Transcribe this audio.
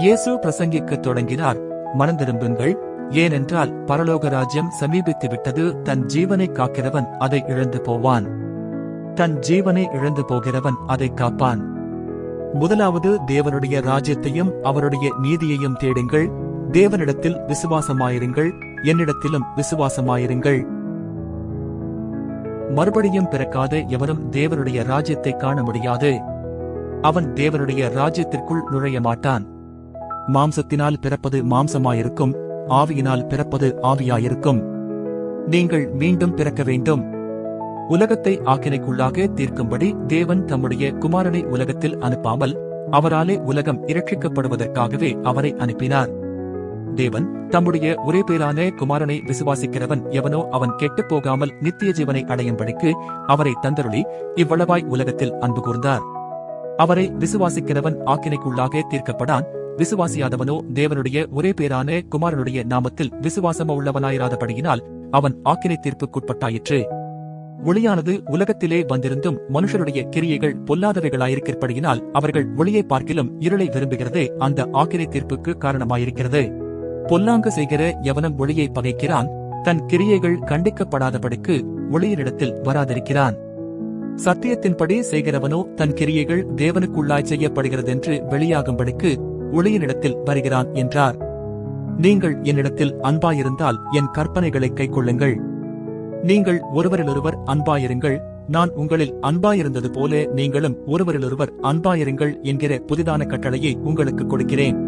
இயேசு பிரசங்கிக்க தொடங்கினார். மனந்திரும்புங்கள் ஏனென்றால் பரலோக ராஜ்யம் சமீபித்து விட்டது தன் ஜீவனை காக்கிறவன் அதை இழந்து போவான். தன் ஜீவனை இழந்து போகிறவன் அதை காப்பான். முதலாவது தேவனுடைய ராஜ்யத்தையும் அவருடைய நீதியையும் தேடுங்கள். தேவனிடத்தில் விசுவாசமாயிருங்கள் என்னிடத்திலும் விசுவாசமாயிருங்கள். மறுபடியும் பிறக்காத எவரும் தேவனுடைய ராஜ்யத்தை காண முடியாது. அவன் தேவனுடைய ராஜ்யத்திற்குள் நுழைய மாட்டான். மாம்சத்தினால் பிறப்பது மாம்சமாயிருக்கும் ஆவியினால் பிறப்பது ஆவியாயிருக்கும். நீங்கள் மீண்டும் பிறக்க வேண்டும். உலகத்தை ஆக்கினைக்குள்ளாக தீர்க்கும்படி தேவன் தம்முடைய குமாரனை உலகத்தில் அனுப்பாமல் அவராலே உலகம் இரட்சிக்கப்படுவதற்காகவே அவரை அனுப்பினார். தேவன் தம்முடைய ஒரே பேரான குமாரனை விசுவாசிக்கிறவன் எவனோ அவன் கெட்டுப் போகாமல் நித்திய ஜீவனை அடையும்படிக்கு அவரை தந்தருளி இவ்வளவாய் உலகத்தில் அன்பு கூர்ந்தார் அவரை விசுவாசிக்கிறவன் ஆக்கினைக்குள்ளாக தீர்க்கப்படான் விசுவாசியாதவனோ தேவனுடைய ஒரே பேரான குமாரனுடைய நாமத்தில் விசுவாசம உள்ளவனாயிராதபடியினால் அவன் ஆக்கினை தீர்ப்புக்குட்பட்டாயிற்று ஒளியானது உலகத்திலே வந்திருந்தும் மனுஷருடைய கிரியைகள் பொல்லாதவைகளாயிருக்கிறபடியினால் அவர்கள் ஒளியை பார்க்கிலும் இருளை விரும்புகிறதே அந்த ஆக்கினை தீர்ப்புக்கு காரணமாயிருக்கிறது. பொல்லாங்கு செய்கிற எவனும் ஒளியை பகைக்கிறான் தன் கிரியைகள் கண்டிக்கப்படாதபடிக்கு ஒளியினிடத்தில் வராதிருக்கிறான். சத்தியத்தின்படி செய்கிறவனோ தன் கிரியைகள் தேவனுக்குள்ளாய் செய்யப்படுகிறதென்று வெளியாகும்படிக்கு ஒளியினிடத்தில் வருகிறான் என்றார். நீங்கள் என்னிடத்தில் அன்பாயிருந்தால் என் கற்பனைகளை கைக்கொள்ளுங்கள். நீங்கள் ஒருவரிலொருவர் அன்பாயிருங்கள். நான் உங்களில் அன்பாயிருந்தது போல நீங்களும் ஒருவரிலொருவர் அன்பாயிருங்கள் என்கிற புதிதான கட்டளையை உங்களுக்கு கொடுக்கிறேன்.